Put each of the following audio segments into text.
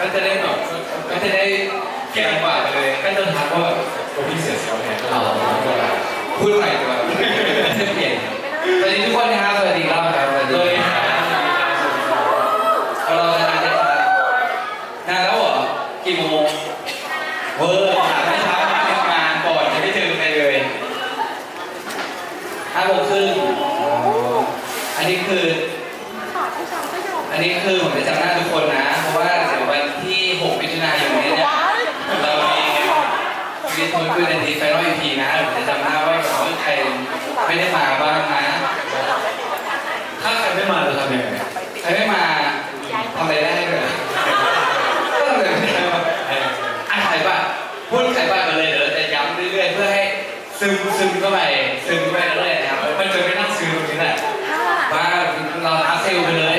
ก็จะได้แบบก็จะได้เก่งกว่าเลย ก็จะทักว่าแบบตัวพี่เสียเซลล์แทนเราพูดใหม่ดีกว่าเปลี่ยนสวัสดีทุกคนนะครับสวัสดีครับสวัสดีครับเราจะนานได้ครับนานแล้วเหรอกี่โมงเวอร์ถามไม่เช้ามาทำงานก่อนจะไม่เจอใครเลยห้าโมงครึ่งอันนี้คือ ขาผู้ชายก็ยอม อันนี้คือผมจะจำหน้าทุกคนนะ เพราะว่าเดี๋ยววันที่ 6 มิถุนายนนี้เนี่ย ว้าย เรามีวีทูคือในทีไฟนอลอีพีนะผมจะจำหน้าว่าแบบว่าใคร ไม่ได้มาบ้างนะถ้าใครไม่มาจะทำยังไงใครไม่มาทำอะไรได้เลยก็ทำอะไรไม่ได้วะอะใครบ้างพูดใครบ้างกันเลยเดี๋ยวเราจะย้ำเรื่อยๆเพื่อให้ซึมซึมเข้าไปซึมเข้าไปเรื่อยๆนะครับมันจะไม่นั่งซึมตรงนี้แหละว่าเราท้าเซลล์ไปเลย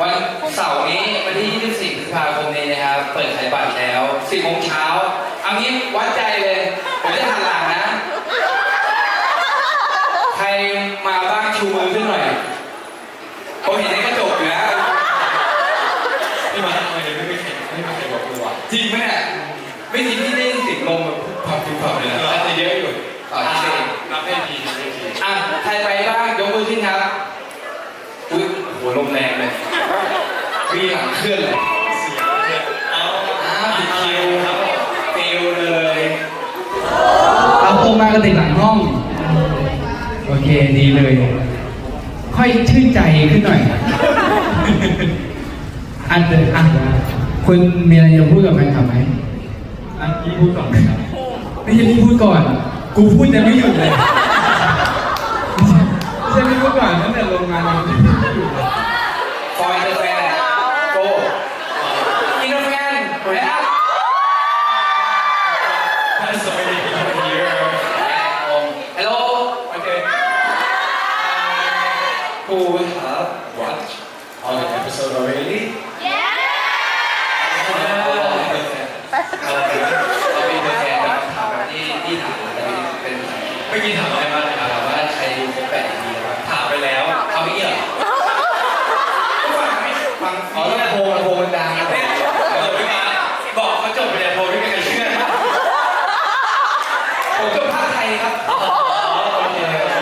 วันเสาร์นี้วันที่ 24พฤษภาคมนี้นะครับ เปิดขายบัตรแล้ว 10โมงเช้าเอางี้วัดใจเลยผมจะหันหลังนะ ใครมาบ้างชูมือขึ้นหน่อยผมเห็นในกระจกอยู่นะ ไม่มาทำไมเลยไม่ไม่เห็นไม่ไม่เห็นบอกตัว จริงไหมเนี่ยไม่จริงที่ได้ยินเสียงลมแบบพับพิบพับเลยนะ อาจจะเยอะอยู่ ต่อที่เอง นับให้ทีนับให้ที อะ ใครไปบ้างยกมือขึ้นครับ อุ้ยโหลมแรงเลยวีหลังเคลื่อนเลยเสียงเนี่ยเอาอ้าวผิดคิวครับผมฟิลเลยเอาโทรมากระติกหลังห้อง โอเคดีเลย ค่อยชื่นใจขึ้นหน่อย อันเดอร์อะคุณมีอะไรจะพูดกับแฟนคลับไหมอันนี้พูดก่อนครับไม่ใช่พี่พูดก่อน กูพูดยังไม่หยุดเลย ใช่พี่พูดก่อนตั้งแต่ลงงานยังไม่หยุดเลยฟอยเดอร์แฟนโกอินเตอร์แฟนแล้ว That's already been here Hello okay who have watched all the episode already เราเป็นเราเป็นตัวแทนแบบถามแบบที่ที่ถามแต่เป็นเป็น เมื่อกี้ถามอะไรมาเลยครับ ถามว่าใครดูครบแปดปีแล้ว ถามไปแล้ว เอาไม่เกี่ยวฟังไม่ฟังอ๋อแล้วโทรโทรมันดังนะ เออพี่มาบอกเขาจบไปแล้วโทรไม่มีใครเชื่อ ผมจบภาคไทยครับ อ๋อโอเค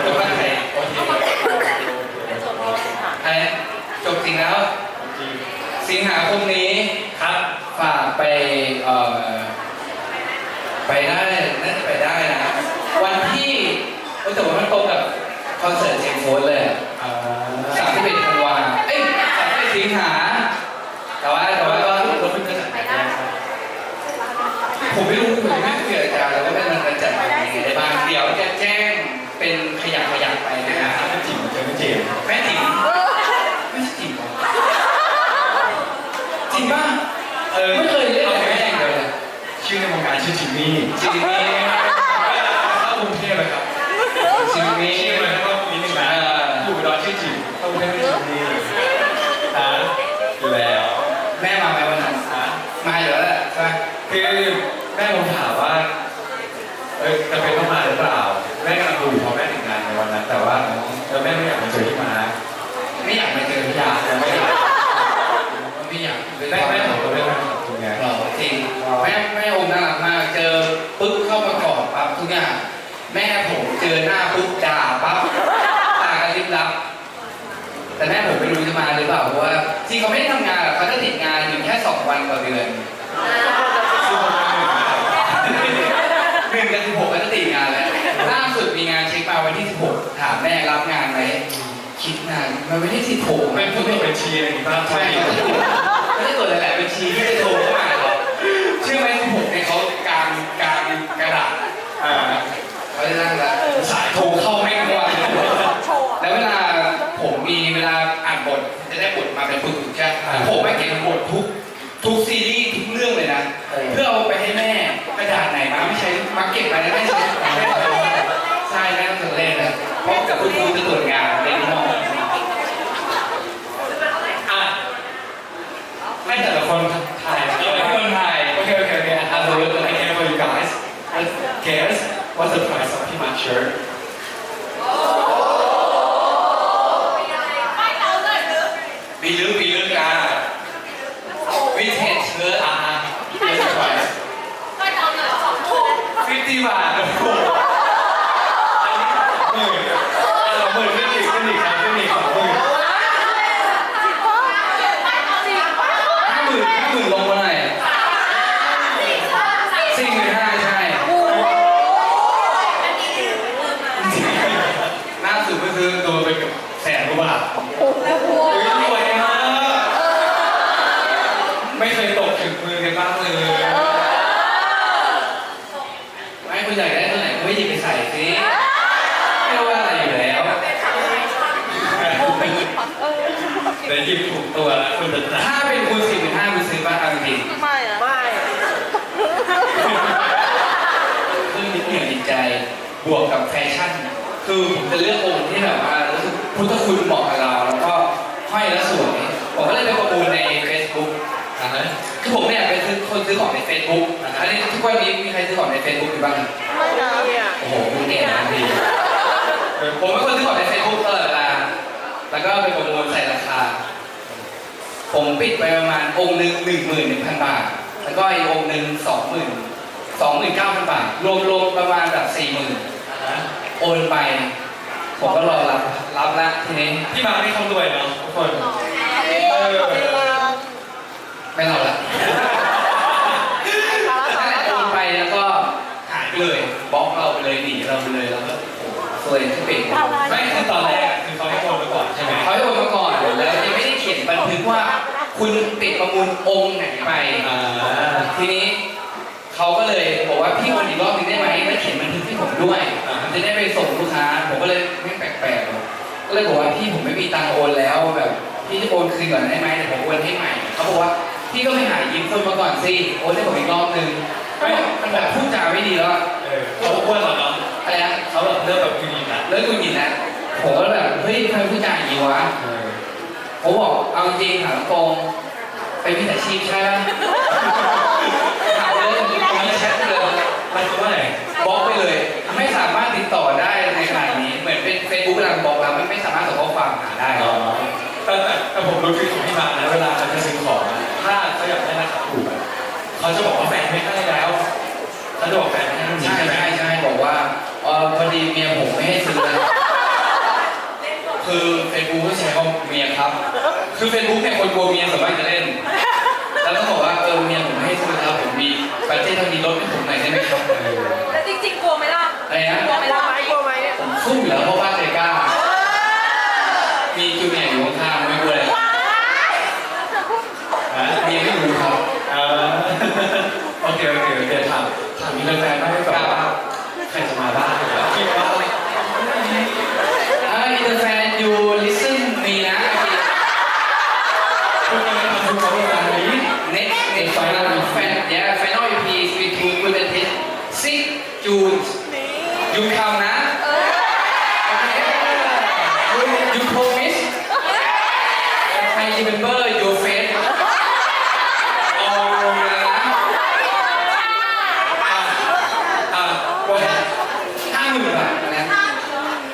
จบภาคไทย โอเค อะไรจบจริงแล้ว จริง สิงหาคมนี้ครับ ฝากไปเอ่อไปได้น่าจะไปได้นะ วันที่เอ้ยแต่ว่ามันตรงกับคอนเสิร์ตเจมส์โฟนเลยสามสิบเอ็ดธันวาเอ้ยสามสิบเอ็ดสิงหา แต่ว่าแต่ว่าก็เราเพิ่งจะจัดงานกันครับผมไม่รู้ผมไม่คุยกับอาจารย์แล้วว่ามันจัดยังไงได้บ้างเดี๋ยวจะแจ้งเป็นขยักขยักไปนะฮะไม่จริงเจอไม่จริงแม่จิ๋มไม่ใช่จิ๋มหรอจริงป่ะ เออ ไม่เคยเล่นกับแม่อย่างเดียวเลย ชื่อในวงการชื่อจิมมี่จิมมี่เข้ากรุงเทพเลยครับจิมมี่ชื่อมันก็นิดนึงนะอยู่ดอุดรชื่อจิมเข้ากรุงเทพชื่อจิมมี่อ่าอยู่แล้วแม่มาไหมวันนั้นอะมาอยู่แล้วแหละใช่คือแม่ผมถามว่าเอ้ยจะเป็นต้องมาหรือเปล่าแม่กำลังดูเพราะแม่ถึงงานในวันนั้น แต่ว่าเออแม่ไม่อยากมาเจอที่มาไม่อยากมาเจอพี่ยายังไม่อยากไม่อยากแม่แม่ผมก็ไม่มาทำงาน หรอจริงแม่แม่โอมน่ารักมากเจอปุ๊บเข้ามากอดปั๊บทุกอย่างแม่ผมเจอหน้าปุ๊บด่าปั๊บตากันลิบลับ แต่แม่ผมไม่รู้จะมาหรือเปล่าเพราะว่าที่เขาไม่ได้ทำงานหรอกเขาจะติดงานอยู่แค่สองวันต่อเดือนหนึ่งกับสิบหกก็จะติดงานแหละล่าสุดมีงานเช็คมาวันที่สิบหกถามแม่รับงานไหมคิดนานมันไม่ได้สิบหกเป็นผู้ตรวจบัญชีอะไรอย่างงี้บ้างใช่เขาจะตรวจเขาจะตรวจหลายๆบัญชีที่จะโทร บมทุกทุกซีรีส์ทุกเรื่องเลยนะเพื่อเอาไปให้แม่กระดาษไหนมาไม่ใช่มาเก็บไปแล้วไม่ใช่ใช่แม่ต้องเล่นนะเพราะกับคุณครูจะตรวจงานในน้องอะให้แต่ละคนถ่ายเออให้คนถ่ายโอเคโอเคโอเคอะสมมติ I can for you guys guess what's the price of Pima's shirt ชั่น คือผมจะเลือกองค์ที่แบบว่ารู้สึกพุทธคุณเหมาะกับเรา แล้วก็ห้อยแล้วสวยผมก็เลยไปประมูลใน Facebook อ่าฮะคือผมเนี่ยเป็นคนซื้อของใน Facebook อันนี้ทุกวันนี้มีใครซื้อของใน Facebook อยู่บ้างครับไม่นะโอ้โหคุณเก่งนะพี่ผมเป็นคนซื้อของใน Facebook ตลอดเวลาแล้วก็ไปประมูลใส่ราคา ผมปิดไปประมาณองค์หนึ่งหนึ่งหมื่นหนึ่งพันบาท แล้วก็อีกองค์หนึ่งสองหมื่นสองหมื่นเก้าพันบาท รวมรวมประมาณแบบสี่หมื่นอ่าฮะ โอนไป ผมก็รอรับรับละทีนี้พี่มาไม่เขารวยเนาะทุกคน เออ ไม่รอละสาระโอต่อนไปแล้วก็หายไปเลยบล็อกเราไปเลยหนีเราไปเลยแล้วก็ซวยที่ปิดไม่คือตอนแรกคือเขาให้โอนไปก่อนใช่ไหมเขาให้โอนมาก่อนแล้วยังไม่ได้เขียนบันทึกว่า คุณปิดประมูลองค์ไหนไปอ่าทีนี้เขาก็เลยบอกว่าพี่วันอีกรอบหนึงได้ไหมแล้วเขียนบันทึกให้ผมด้วย จะได้ไปส่งลูกค้า ผมก็เลยไม่แปลกๆหรอกก็เลยบอกว่าพี่ผมไม่มีตังค์โอนแล้วแบบพี่จะโอนคืนก่อนได้ไหมเดี๋ยวผมโอนให้ใหม่เขาบอกว่าพี่ก็ไปหายืมคนมาก่อนสิโอนให้ผมอีกรอบนึงไม่มันแบบพูดจาไม่ดีแล้วอะเออเขาอ้วนเหรอเนาะอะไรนะเขาแบบเริ่มแบบยูนิคอะแล้วคุณหยินนะผมก็แบบเฮ้ยทำไมพูดจาอย่างนี้วะเออผมบอกเอาจริงถามตรงเป็นวิชาชีพใช่ไหมถามเลยตรงนี้แชทเลยมันคือว่าไหนบล็อกไปเลย ไม่สามารถติดต่อได้ในขณะนี้ เหมือนเป็นเฟซบุ๊กกำลังบล็อกแล้วมันไม่สามารถส่งข้อความหาได้อ๋อแต่แต่แต่ผมรู้ทริคของพี่มานะเวลาเขาจะซื้อของอะถ้าเขาอยากได้ราคาถูกอะเขาจะบอกว่าแฟนไม่ให้แล้วเขาจะบอกแฟนไม่ให้รุ่นนี้ใช่ใช่ไหมใช่ใช่บอกว่าเออพอดีเมียผมไม่ให้ซื้อแล้วคือเฟซบุ๊กก็ใช้คำว่าเมียครับ คือเฟซบุ๊กเนี่ยคนกลัวเมียส่วนมากจะเล่น แล้วก็บอกว่าเออเมียผมไม่ให้ซื้อแล้วผมมีประเทศทางนี้ลดให้ผมหน่อยได้ไหมครับเออแล้วจริงๆกลัวไหมล่ะ อะไรนะกลัวไหมล่ะกลัวไหมผมสู้อยู่แล้วเพราะว่าใจกล้า มีจูเนียร์อยู่ข้างๆไม่กลัวเลยฮะเมียไม่รู้ครับเออโอเคโอเคโอเคถามถามมีแฟนๆบ้างไหมแบบว่าใครจะมาบ้างคิดว่า เอ้ย the fan you listen me นะ คุณยังไม่ทำทุกคนแบบนี้ next next final fan yeah final EP is between good and hit 6 June you come นะ okay you you promise I remember your face all over นะ อะอะว่า ห้าหมื่นบาทนะ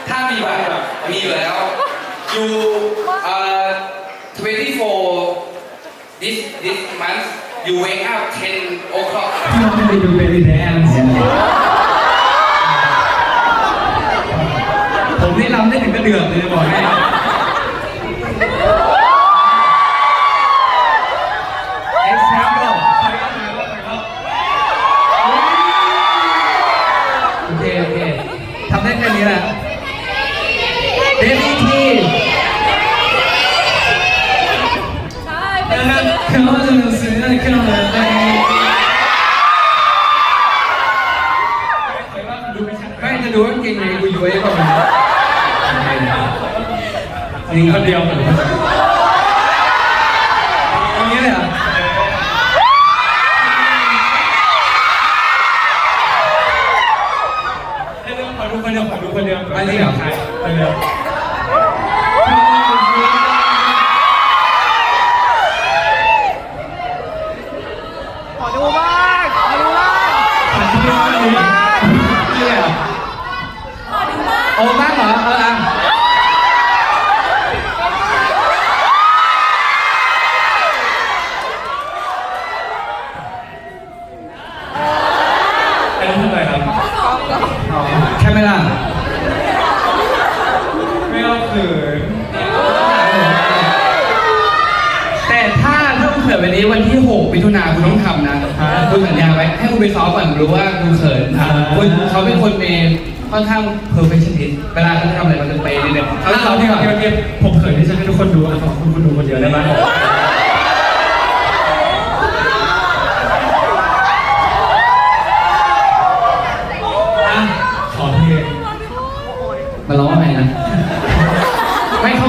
ถ้ามีบัตรแบบมีอยู่แล้ว you uh 24 this this month you wake up 10 o'clock พี่น้องไปดูเบลลี่แดนซ์ผมนี่รำได้ถึงกระเดือกเลยจะบอกให้เอ็กซ์แซมเปิลโอเคโอเคทำได้แค่นี้แหละเดลี่ที ใช่ เอ เป็น อ เรื่อง เขาจะซื้ออะไรกันเลยไม่จะดูว่าเก่งไงกูอยู่ไอ้ก่อนนี่ คนเดียวเหมือนกันตรงนี้เลยเหรอให้เรื่องขอดูคนเดียวขอดูคนเดียวไม่จริงเหรอใครคนเดียวขอดูบ้างขอดูบ้างขอดูบ้างนี่เหรอขอดูบ้างโอ้บ้างเหรอเออ ขินแต่ถ้าถ้าคุณเขินวันนี้วันที่6มิถุนาคุณต้องทำนะคุณสัญญาไว้ให้คุณไปซ้อมก่อนรู้ว่าคุณเขินคุณเขาเป็นคนมีค่อนข้างเพอร์เฟคชั่นนิสเวลาเขาทำอะไรมันจะไปเนี่ยเขาเอาที่ก่อนผมเขินที่จะให้ทุกคนดูของคุณคุณดูคนเดียวได้ไหม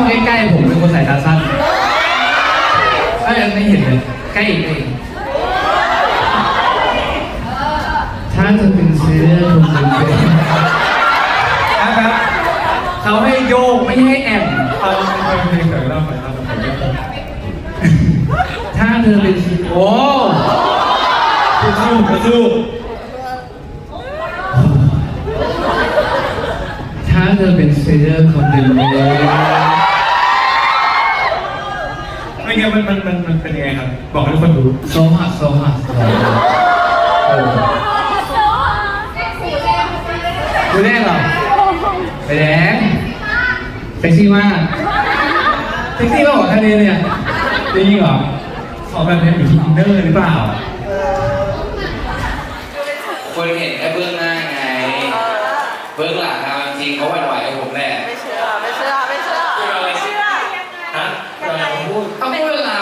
ใกล้ๆผมเป็นคนสายตาสั้นไม่ไม่เห็นเลยใกล้อีกถ้าจะเป็นเสื้อร์คงเป็นเป็นนะครับเขาให้โยกไม่ให้แอนเอาเพลงเขินเราหน่อยถ้าเธอเป็นโอ้สู้สู้ถ้าเธอเป็นเสื้อคนหนึ่งเลย ไม่งั้นมันมันมันมันเป็นยังไงครับบอกให้ทุกคนดูโซฮัสโซฮัสโอ้ดูแน่เหรอไปแดงเซ็กซี่มากเซ็กซี่มากกว่าแค่นี้เนี่ยจริงเหรอขอแบบนี้อยู่ที่อินเนอร์หรือเปล่า คนเห็นแค่เบื้องหน้าไง เบื้องหลังทำจริงเขาหวั่นไหวกับผมแหละ ไม่เชื่อ ไม่เชื่อ ไม่เชื่อ ไม่เชื่อ ฮะอะไรผมพูด เอาเวลา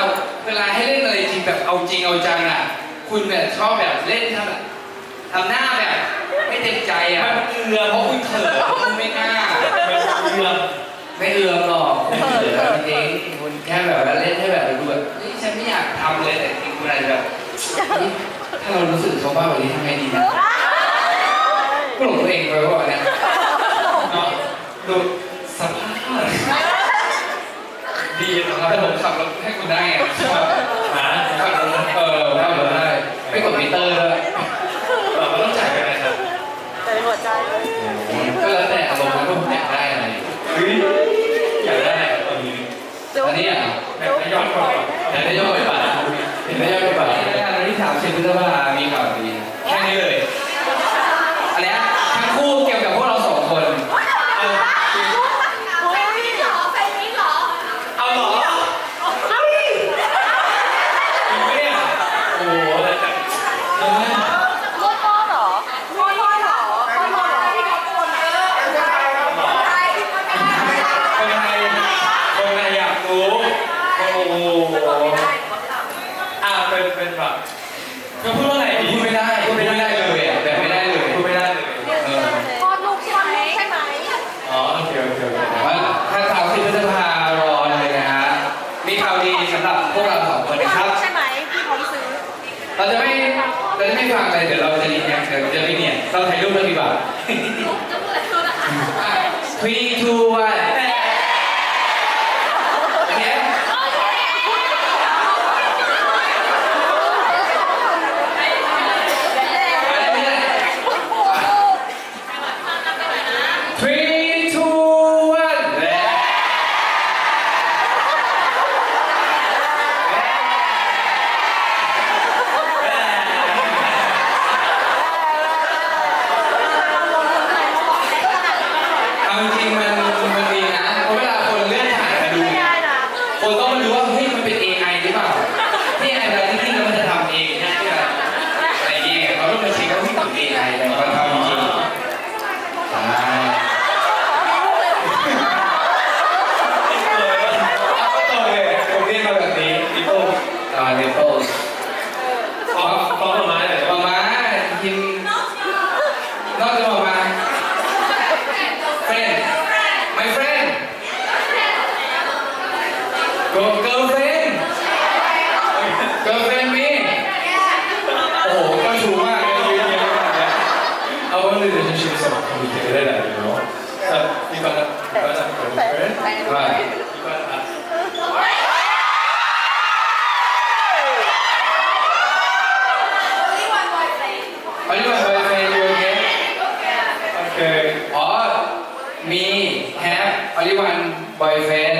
เวลาให้เล่นอะไรจริง แบบเอาจริงเอาจังอะ คุณแบบชอบแบบเล่นทำแบบทำหน้าแบบ ไม่เต็มใจอะเอือเพราะคุณเขินคุณไม่กล้าไม่เชื่อไม่เอือมหรอกคุณเขินจริงคุณแค่แบบว่าเล่นให้แบบดูแบบเฮ้ยฉันไม่อยากทำเลยแต่จริงคุณอาจจะแบบเฮ้ยถ้าเรารู้สึกเขาบ้าแบบนี้ทำไงดีนะก็หลงตัวเองไปว่าเนี่ยเนาะดูสภาพ ดีนะครับแต่ผมขับรถให้คุณได้ไงชอบหาขับรถเออขับรถได้ไม่กดมิเตอร์ด้วยเราก็ต้องจ่ายไปนะครับแต่หัวใจก็แล้วแต่อารมณ์ว่าผมอยากได้อะไรเฮ้ยอยากได้อะไรตอนนี้อันนี้อะอยากได้ยอดก่อนอยากได้ยอดไปป่ะอยากได้ยอดไปป่ะอันที่สามสิบพฤษภามีข่าวดีแค่นี้เลย อันเนี้ยทั้งคู่เกี่ยวกับพวกเราสองคน เอา เอาเหรอจริงไหมเนี่ยโอ้โหแต่แต่ โคตรพ่อเหรอโคตรพ่อเหรอโคตรพ่อเหรอ คนไทยคนไทยอยากรู้ โอ้โหอ่าเป็นเป็นแบบจะพูดว่าอะไรดี พูดไม่ได้พูดไม่ได้เลยอะแบบไม่ได้เลย พูดไม่ได้เลย เออ พ่อลูกใช่ไหมใช่ไหม อ๋อโอเคโอเคโอเค แต่ว่าถ้าสามสิบพฤษภารอเลยนะฮะมีข่าวดีสำหรับพวกเราสองคนนะครับ ใช่ไหมพี่พร้อมซื้อ เราจะไม่เราจะไม่ฟังอะไรเดี๋ยวเราจะรีแอคเดี๋ยวจะไม่ เนี่ยเราถ่ายรูปกันดีกว่า three two one อันเนี้ยอะไรไม่ได้ three two one เอาจริงๆมันมันดีนะเพราะเวลาคนเลื่อนถ่ายมาดูเนี่ยคนต้องมาดูว่าเฮ้ยมันเป็น AI หรือเปล่าที่ AI อะไรที่จริงแล้วมันจะทำเองนะที่แบบอะไรเงี้ยเขาต้องมาเช็คว่าที่เป็น AI แต่มันทำจริงใช่ต่อเลยผมเรียนมาแบบนี้ดิโป้อ่าดิโป้ ฟ้องฟ้องประมาณไหน มามากินนอกจากมามา friend my friend go girlfriend girlfriend me โอ้โหก็ชูมากเลยเยอะๆมากเลย เอาว่า relationship is a complicated you know แต่พี่ก็จะก็จะเป็น friend ว่า พี่ก็จะ อันนี้มัน boyfriend you okay โอเค อ๋อ me have only one boyfriend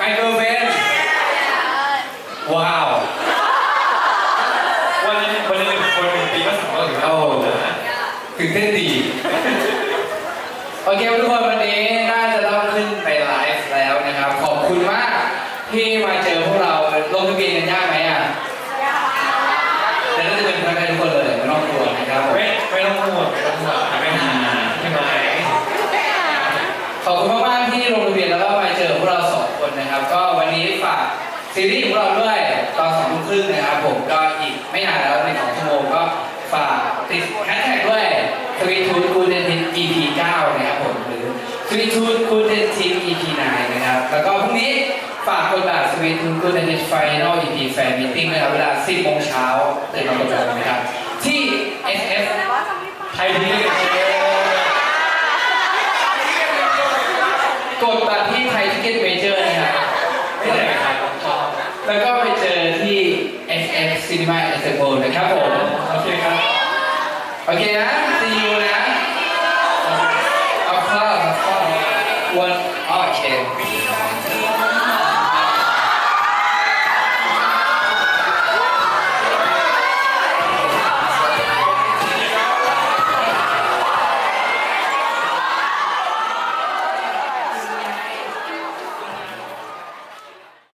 my girlfriend ว้าว วันนี้วันนี้หนึ่งคนหนึ่งปีก็สามารถถึง โอ้ แล้วนะ ตื่นเต้นดี โอเคทุกคนวันนี้น่าจะต้อง ขอบคุณมากๆที่ลงทะเบียนแล้วก็มาเจอพวกเราสองคนนะครับ ก็วันนี้ฝากซีรีส์ของเราด้วยตอนสองทุ่มครึ่งนะครับ ผมก็อีกไม่นานแล้วในสองชั่วโมงก็ฝากติดแฮชแท็กด้วยสวีทูดกูเดนทิน EP 9นะครับผมหรือสวีทูดกูเดนทิน EP 9นะครับ แล้วก็พรุ่งนี้ฝากกดบัตรสวีทูดกูเดนทินไฟนอล EP แฟนมิทติ้งนะครับเวลา 10โมงเช้าตื่นมากดบัตรนะครับที่ SF ไทยทีวี ดบัตรที่ไทยทิเก็ตเมเจอร์นะครับไม่ไหนครับชอบแล้วก็ไปเจอที่ SF Cinema e x p o นะครับผม